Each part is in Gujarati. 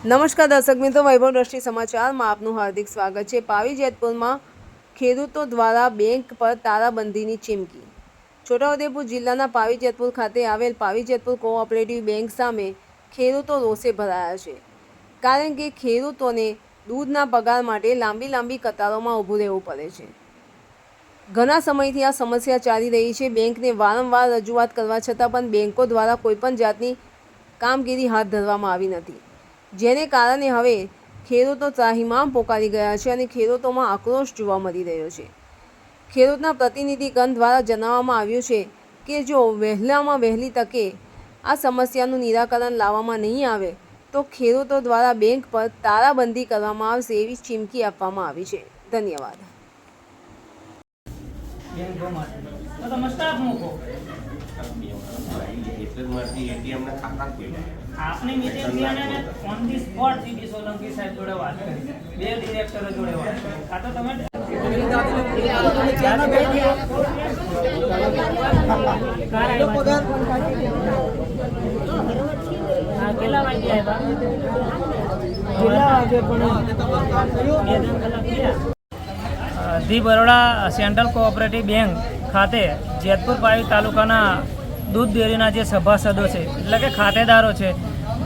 નમસ્કાર દર્શક મિત્રો, વૈભવ દ્રષ્ટિ સમાચારમાં આપનું હાર્દિક સ્વાગત છે. પાવી જેતપુરમાં ખેડૂતો દ્વારા બેંક પર તારાબંધીની ચીમકી. છોટાઉદેપુર જિલ્લાના પાવી જેતપુર ખાતે આવેલ પાવી જેતપુર કોઓપરેટિવ બેંક સામે ખેડૂતો રોષે ભરાયા છે. કારણ કે ખેડૂતોને દૂધના પગાર માટે લાંબી લાંબી કતારોમાં ઊભું રહેવું પડે છે. ઘણા સમયથી આ સમસ્યા ચાલી રહી છે. બેંકને વારંવાર રજૂઆત કરવા છતાં પણ બેંકો દ્વારા કોઈપણ જાતની કામગીરી હાથ ધરવામાં આવી નથી. જેને કારણે હવે ખેડૂતો ત્રાહિમામ પોકારી ગયા છે અને ખેડૂતોમાં આક્રોશ જોવા મળી રહ્યો છે. ખેડૂતના પ્રતિનિધિગણ દ્વારા જણાવવામાં આવ્યું છે કે જો વહેલામાં વહેલી તકે આ સમસ્યાનું નિરાકરણ લાવવામાં નહીં આવે, તો ખેડૂતો દ્વારા બેંક પર તાળાબંધી કરવામાં આવશે એવી ચીમકી આપવામાં આવી છે. ધન્યવાદ. તો તમે સ્ટાફ મૂકો. એટલે જ મારથી ATM ના ખાતા ખોલ્યા. આપની મીટિંગ થઈને on the spot C B Solanki સાહેબ જોડે વાત કરી. બે ડિરેક્ટરો જોડે વાત કરી. આ તો તમે કેટલા વાગે આવ્યા? કેટલા વાગે પણ the Baroda central cooperative bank. ખાતે જેતપુર પાવી તાલુકાના દૂધ ડેરીના જે સભાસદો છે, એટલે કે ખાતેદારો છે,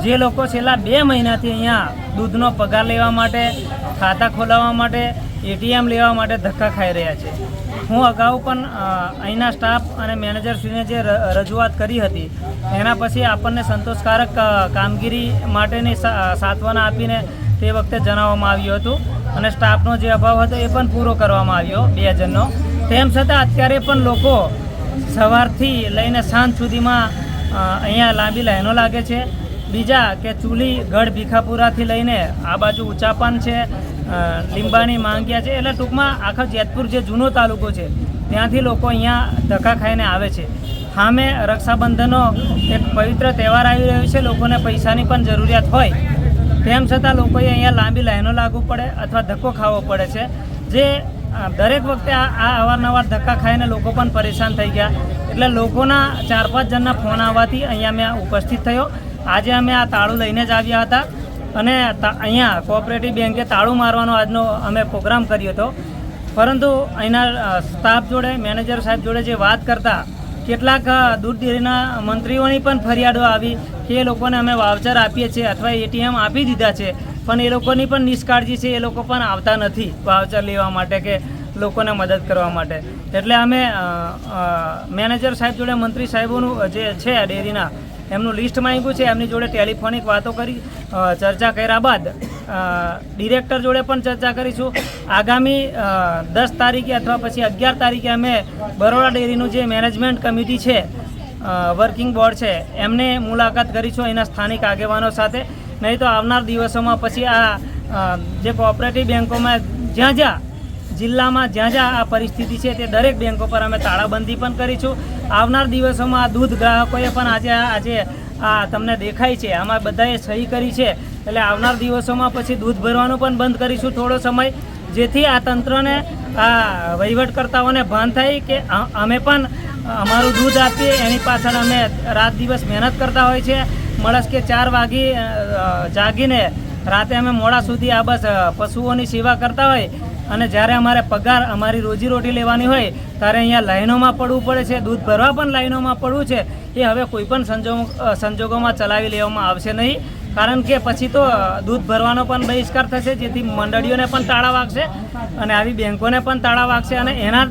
જે લોકો છેલ્લા બે મહિનાથી અહીંયા દૂધનો પગાર લેવા માટે, ખાતા ખોલાવવા માટે, એટીએમ લેવા માટે ધક્કા ખાઈ રહ્યા છે. હું અગાઉ પણ અહીંના સ્ટાફ અને મેનેજરશ્રીને જે રજૂઆત કરી હતી, એના પછી આપણને સંતોષકારક કામગીરી માટેની સાંત્વના આપીને તે વખતે જણાવવામાં આવ્યું હતું. અને સ્ટાફનો જે અભાવ હતો એ પણ પૂરો કરવામાં આવ્યો, બે હજારનો. તેમ છતાં અત્યારે પણ લોકો સવારથી લઈને સાંજ સુધીમાં અહીંયા લાંબી લાઈનો લાગે છે. બીજા કે ચૂલી, ગઢ, ભીખાપુરાથી લઈને આ બાજુ ઉચાપન છે લીંબાણી માંગ્યા છે. એટલે ટૂંકમાં આખા જેતપુર જે જૂનો તાલુકો છે, ત્યાંથી લોકો અહીંયા ધક્કા ખાઈને આવે છે. સામે રક્ષાબંધનનો એક પવિત્ર તહેવાર આવી રહ્યો છે. લોકોને પૈસાની પણ જરૂરિયાત હોય. તેમ છતાં લોકોએ અહીંયા લાંબી લાઈનો લાગવું પડે અથવા ધક્કો ખાવો પડે છે. જે દરેક વખતે આ અવારનવાર ધક્કા ખાઈને લોકો પણ પરેશાન થઈ ગયા. એટલે લોકોના ચાર પાંચ જણના ફોન આવવાથી અહીંયા મેં ઉપસ્થિત થયો. આજે અમે આ તાળું લઈને જ આવ્યા હતા અને અહીંયા કોઓપરેટિવ બેંકે તાળું મારવાનો આજનો અમે પ્રોગ્રામ કર્યો હતો. પરંતુ અહીંના સ્ટાફ જોડે, મેનેજર સાહેબ જોડે જે વાત કરતા કેટલાક દૂર ડેરીના મંત્રીઓની પણ ફરિયાદો આવી કે એ લોકોને અમે વાવચર આપીએ છીએ અથવા એટીએમ આપી દીધા છે. પણ એ લોકોની પણ નિષ્કાળજી છે, એ લોકો પણ આવતા નથી વાવચર લેવા માટે કે લોકોને મદદ કરવા માટે. એટલે અમે મેનેજર સાહેબ જોડે, મંત્રી સાહેબોનું જે છે ડેરીના, એમનું લિસ્ટ માંગ્યું છે. એમની જોડે ટેલિફોનિક વાતો કરી ચર્ચા કર્યા બાદ ડિરેક્ટર જોડે પણ ચર્ચા કરીશું. આગામી દસ તારીખે અથવા પછી અગિયાર તારીખે અમે બરોડા ડેરીનું જે મેનેજમેન્ટ કમિટી છે વર્કિંગ બોર્ડ છે, એમને મુલાકાત કરીશું એના સ્થાનિક આગેવાનો સાથે. નહીં તો આવનાર દિવસોમાં પછી આ જે કોઓપરેટિવ બેન્કોમાં જ્યાં જ્યાં, જિલ્લામાં જ્યાં જ્યાં આ પરિસ્થિતિ છે તે દરેક બેન્કો પર અમે તાળાબંધી પણ કરીશું. આવનાર દિવસોમાં દૂધ ગ્રાહકોએ પણ આજે આજે આ તમને દેખાય છે. આમાં બધાએ સહી કરી છે. એટલે આવનાર દિવસોમાં પછી દૂધ ભરવાનું પણ બંધ કરીશું થોડો સમય, જેથી આ તંત્રને આ વહીવટકર્તાઓને ભાન થાય કે અમે પણ અમારું દૂધ આપીએ, એની પાછળ અમે રાત દિવસ મહેનત કરતા હોય છે. મળસ કે ચાર વાગી જાગીને રાતે અમે મોડા સુધી આ બસ પશુઓની સેવા કરતા હોય અને જ્યારે અમારે પગાર, અમારી રોજીરોટી લેવાની હોય, ત્યારે અહીંયા લાઈનોમાં પડવું પડે છે. દૂધ ભરવા પણ લાઈનોમાં પડવું છે. એ હવે કોઈ પણ સંજોગ સંજોગોમાં ચલાવી લેવામાં આવશે નહીં. કારણ કે પછી તો દૂધ ભરવાનો પણ બહિષ્કાર થશે જેથી મંડળીઓને પણ તાળા વાગશે અને આવી બેંકોને પણ તાળા વાગશે અને એના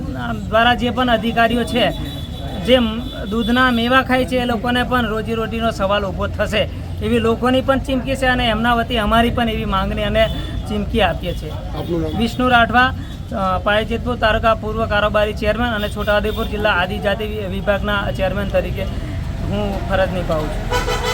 દ્વારા જે પણ અધિકારીઓ છે જે દૂધના મેવા ખાય છે એ લોકોને પણ રોજીરોટીનો સવાલ ઊભો થશે. એવી લોકોની પણ ચીમકી છે અને એમના વતી અમારી પણ એવી માંગણી અને ચીમકી આપીએ છીએ. વિષ્ણુ રાઠવા પાયજેતપુર તાલુકા પૂર્વ કારોબારી ચેરમેન અને છોટાઉદેપુર જિલ્લા આદિજાતિ વિભાગના ચેરમેન તરીકે હું ફરજ નિભાવું છું.